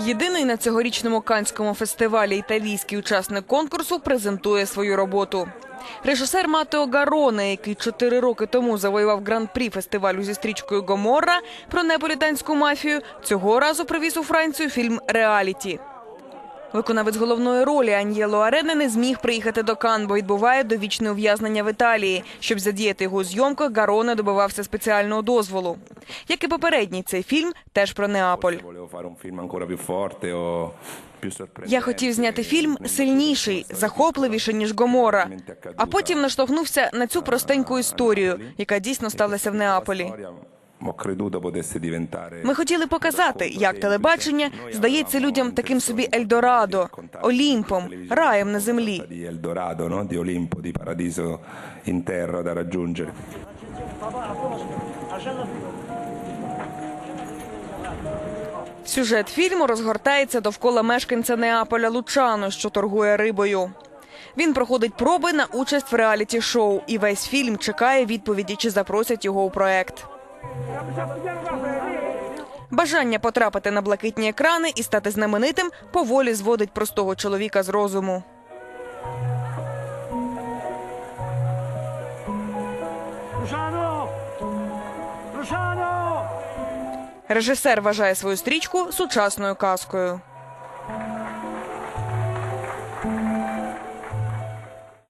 Єдиний на цьогорічному канському фестивалі італійський учасник конкурсу презентує свою роботу. Режисер Матео Гароне, який чотири роки тому завоював гран-прі фестивалю зі стрічкою Гоморра про неаполітанську мафію, цього разу привіз у Францію фільм Реаліті. Виконавець головної ролі Аньєло Арене не зміг приїхати до Кан, бо відбуває довічне ув'язнення в Італії. Щоб задіяти його у зйомках, Гароне добивався спеціального дозволу. Як і попередній цей фільм, теж про Неаполь. Я хотів зняти фільм сильніший, захопливіший ніж Гомора. А потім наштовхнувся на цю простеньку історію, яка дійсно сталася в Неаполі. Ми хотіли показати, як телебачення здається людям таким собі Ельдорадо, Олімпом, раєм на землі. raggiungere. Сюжет фільму розгортається довкола мешканця Неаполя Лучано, що торгує рибою. Він проходить проби на участь в реаліті-шоу, і весь фільм чекає відповіді, чи запросять його у проект. Бажання потрапити на блакитні екрани і стати знаменитим поволі зводить простого чоловіка з розуму. Режисер вважає свою стрічку сучасною казкою.